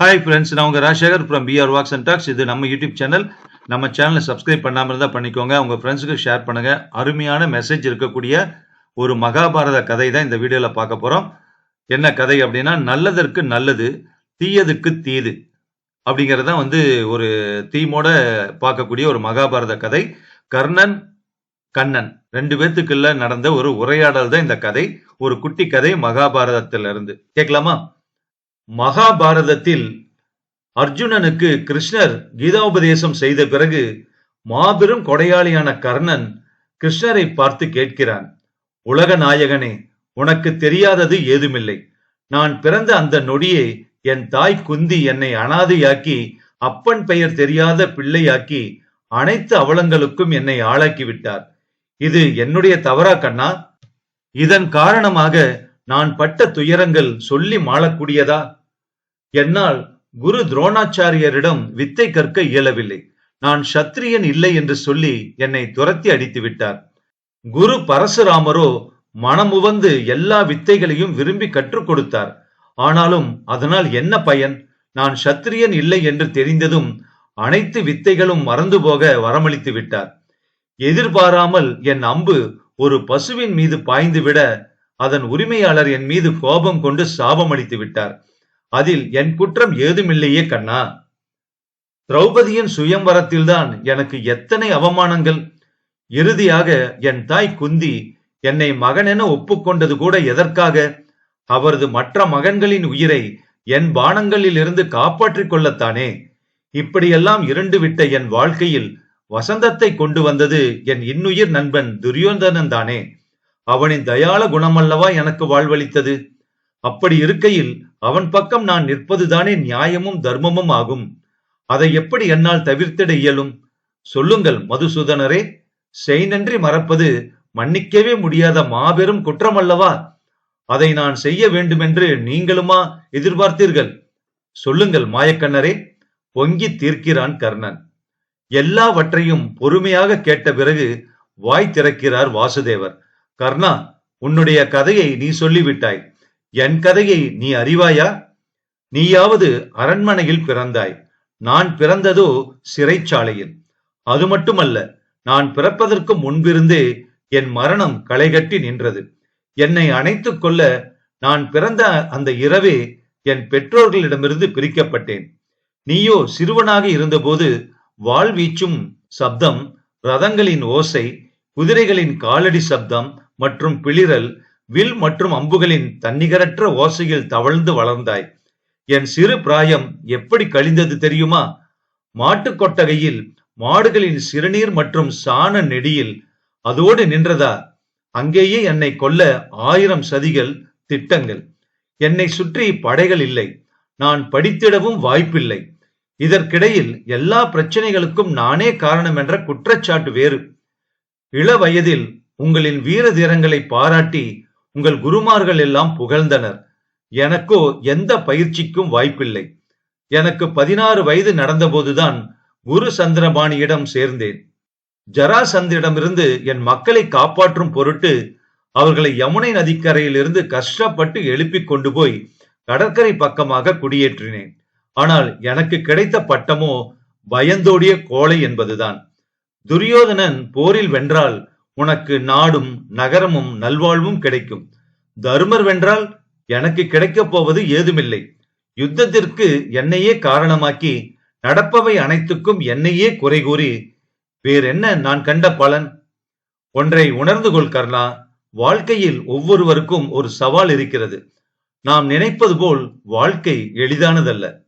Hi friends நான் உங்கள் Rajasekar from PR walks and talks இது நம்ம யூடியூப் சேனல் நம்ம சேனலை சப்ஸ்கிரைப் பண்ணாமல் இருந்தால் பண்ணிக்கோங்க. உங்கள் ஃப்ரெண்ட்ஸுக்கு ஷேர் பண்ணுங்க. அருமையான மெசேஜ் இருக்கக்கூடிய ஒரு மகாபாரத கதை தான் இந்த வீடியோவில் பார்க்க போகிறோம் என்ன கதை அப்படின்னா நல்லதற்கு நல்லது தீயதுக்கு தீது அப்படிங்கிறது தான் வந்து ஒரு தீமோட பார்க்கக்கூடிய ஒரு மகாபாரத கதை. கர்ணன் கண்ணன் ரெண்டு பேத்துக்குள்ள நடந்த ஒரு உரையாடல் தான் இந்த கதை. ஒரு குட்டி கதை மகாபாரதத்திலிருந்து. இருந்து கேட்கலாமா? மகாபாரதத்தில் அர்ஜுனனுக்கு கிருஷ்ணர் கீதாபதேசம் செய்த பிறகு மாபெரும் கொடையாளியான கர்ணன் கிருஷ்ணரை பார்த்து கேட்கிறான் உலக நாயகனே உனக்கு தெரியாதது ஏதுமில்லை. நான் பிறந்த அந்த நொடியே என் தாய் குந்தி என்னை அனாதையாக்கி அப்பன் பெயர் தெரியாத பிள்ளையாக்கி அனைத்து அவலங்களுக்கும் என்னை ஆளாக்கி விட்டார். இது என்னுடைய தவறா கண்ணா? இதன் காரணமாக நான் பட்ட துயரங்கள் சொல்லி மாளக்கூடியதா? என்னால் குரு துரோணாச்சாரியரிடம் வித்தை கற்க இயலவில்லை. நான் சத்திரியன் இல்லை என்று சொல்லி என்னை துரத்தி அடித்து விட்டார் குரு பரசுராமரோ மனமுவந்து எல்லா வித்தைகளையும் விரும்பி கற்றுக் கொடுத்தார். ஆனாலும் அதனால் என்ன பயன்? நான் சத்திரியன் இல்லை என்று தெரிந்ததும் அனைத்து வித்தைகளும் மறந்து போக வரமளித்து விட்டார் எதிர்பாராமல் என் அம்பு ஒரு பசுவின் மீது பாய்ந்து விட அதன் உரிமையாளர் என் மீது கோபம் கொண்டு சாபம் அளித்து விட்டார். அதில் என் குற்றம் ஏதுமில்லையே கண்ணா. திரௌபதியின் சுயம்பரத்தில்தான் எனக்கு எத்தனை அவமானங்கள். இறுதியாக என் தாய் குந்தி என்னை மகனென ஒப்புக்கொண்டது கூட எதற்காக? அவரது மற்ற மகன்களின் உயிரை என் பானங்களில் இருந்து காப்பாற்றிக் கொள்ளத்தானே. இப்படியெல்லாம் இருண்டு விட்ட என் வாழ்க்கையில் வசந்தத்தை கொண்டு வந்தது என் இன்னுயிர் நண்பன் துரியோதனன் தானே. அவனின் தயாள குணமல்லவா எனக்கு வாழ்வளித்தது. அப்படி இருக்கையில் அவன் பக்கம் நான் நிற்பதுதானே நியாயமும் தர்மமும் ஆகும். அதை எப்படி என்னால் தவிர்த்திட இயலும்? சொல்லுங்கள் மதுசூதனரே. செய் நன்றி மறப்பது மன்னிக்கவே முடியாத மாபெரும் குற்றம் அல்லவா அதை நான் செய்ய வேண்டுமென்று நீங்களுமா எதிர்பார்த்தீர்கள்? சொல்லுங்கள் மாயக்கண்ணரே. பொங்கி தீர்க்கிறான் கர்ணன். எல்லாவற்றையும் பொறுமையாக கேட்ட பிறகு வாய் திறக்கிறார் வாசுதேவர். கர்ணா உன்னுடைய கதையை நீ சொல்லிவிட்டாய். என் கதையை நீ அறிவாயா? நீயாவது அரண்மனையில் பிறந்தாய். நான் பிறந்ததோ சிறைச்சாலையில். அது மட்டுமல்ல நான் பிறப்பதற்கு முன்பிருந்தே என் மரணம் களைகட்டி நின்றது. என்னை அணைத்துக் கொள்ள நான் பிறந்த அந்த இரவே என் பெற்றோர்களிடமிருந்து பிரிக்கப்பட்டேன். நீயோ சிறுவனாக இருந்தபோது வாழ்வீச்சும் சப்தம் ரதங்களின் ஓசை குதிரைகளின் காலடி சப்தம் மற்றும் பிளிரல் வில் மற்றும் அம்புகளின் தன்னிகரற்ற ஓசையில் தவழ்ந்து வளர்ந்தாய். என் சிறு பிராயம் எப்படி கழிந்தது தெரியுமா? மாட்டுக் கொட்டகையில் மாடுகளின் சிறுநீர் மற்றும் சாண நெடியில் அதோடு நின்றதா? அங்கேயே என்னை கொல்ல ஆயிரம் சதிகள் திட்டங்கள். என்னை சுற்றி படைகள் இல்லை. நான் படித்திடவும் வாய்ப்பில்லை. இதற்கிடையில் எல்லா பிரச்சனைகளுக்கும் நானே காரணம் என்ற குற்றச்சாட்டு வேறு. இள வயதில் உங்களின் வீர தீரங்களை பாராட்டி உங்கள் குருமார்கள் எல்லாம் புகழ்ந்தனர். எனக்கோ எந்த பயிற்சிக்கும் வாய்ப்பில்லை. எனக்கு பதினாறு வயது நடந்தபோதுதான் குரு சந்திரபாணியிடம் சேர்ந்தேன். ஜராசந்திடமிருந்து என் மக்களை காப்பாற்றும் பொருட்டு அவர்களை யமுனை நதிக்கரையிலிருந்து கஷ்டப்பட்டு எழுப்பிக் கொண்டு போய் கடற்கரை பக்கமாக குடியேற்றினேன். ஆனால் எனக்கு கிடைத்த பட்டமோ பயந்தோடிய கோலை என்பதுதான். துரியோதனன் போரில் வென்றால் உனக்கு நாடும் நகரமும் நல்வாழ்வும் கிடைக்கும். தருமர் வென்றால் எனக்கு கிடைக்கப் போவது ஏதுமில்லை. யுத்தத்திற்கு என்னையே காரணமாக்கி நடப்பவை அனைத்துக்கும் என்னையே குறை கூறி வேறென்ன நான் கண்ட பலன்? ஒன்றை உணர்ந்து கொள் கர்ணா வாழ்க்கையில் ஒவ்வொருவருக்கும் ஒரு சவால் இருக்கிறது. நாம் நினைப்பது போல் வாழ்க்கை எளிதானதல்ல.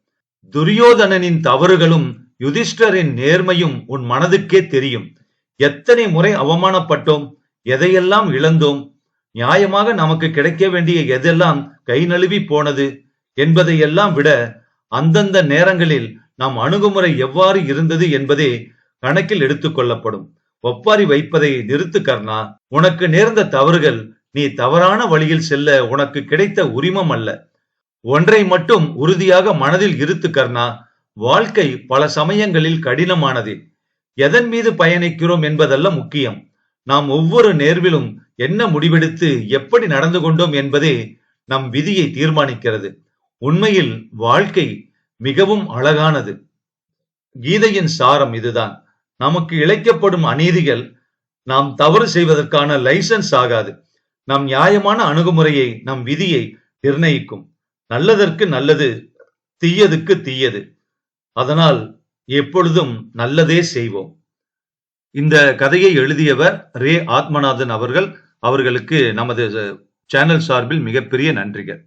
துரியோதனனின் தவறுகளும் யுதிஷ்டரின் நேர்மையும் உன் மனதுக்கே தெரியும். எத்தனை முறை அவமானப்பட்டோம் எதையெல்லாம் இழந்தோம் நியாயமாக நமக்கு கிடைக்க வேண்டிய எதெல்லாம் கை நழுவி போனது என்பதையெல்லாம் விட அந்தந்த நேரங்களில் நம் அணுகுமுறை எவ்வாறு இருந்தது என்பதே கணக்கில் எடுத்துக் கொள்ளப்படும். ஒப்பாரி வைப்பதை நிறுத்து கர்ணா உனக்கு நேர்ந்த தவறுகள் நீ தவறான வழியில் செல்ல உனக்கு கிடைத்த உரிமம் அல்ல. ஒன்றை மட்டும் உறுதியாக மனதில் இருத்து கர்ணா வாழ்க்கை பல சமயங்களில் கடினமானது. எதன் மீது பயணிக்கிறோம் என்பதல்ல முக்கியம். நாம் ஒவ்வொரு நேர்விலும் என்ன முடிவெடுத்து எப்படி நடந்து கொண்டோம் என்பதே நம் விதியை தீர்மானிக்கிறது. உண்மையில் வாழ்க்கை மிகவும் அழகானது. கீதையின் சாரம் இதுதான். நமக்கு இழைக்கப்படும் அநீதிகள் நாம் தவறு செய்வதற்கான லைசன்ஸ் ஆகாது. நம் நியாயமான அணுகுமுறையை நம் விதியை நிர்ணயிக்கும். நல்லதற்கு நல்லது தீயதுக்கு தீயது. அதனால் எப்பொழுதும் நல்லதே செய்வோம். இந்த கதையை எழுதியவர் ரே ஆத்மநாதன் அவர்கள். அவர்களுக்கு நமது சேனல் சார்பில் மிகப்பெரிய நன்றிகள்.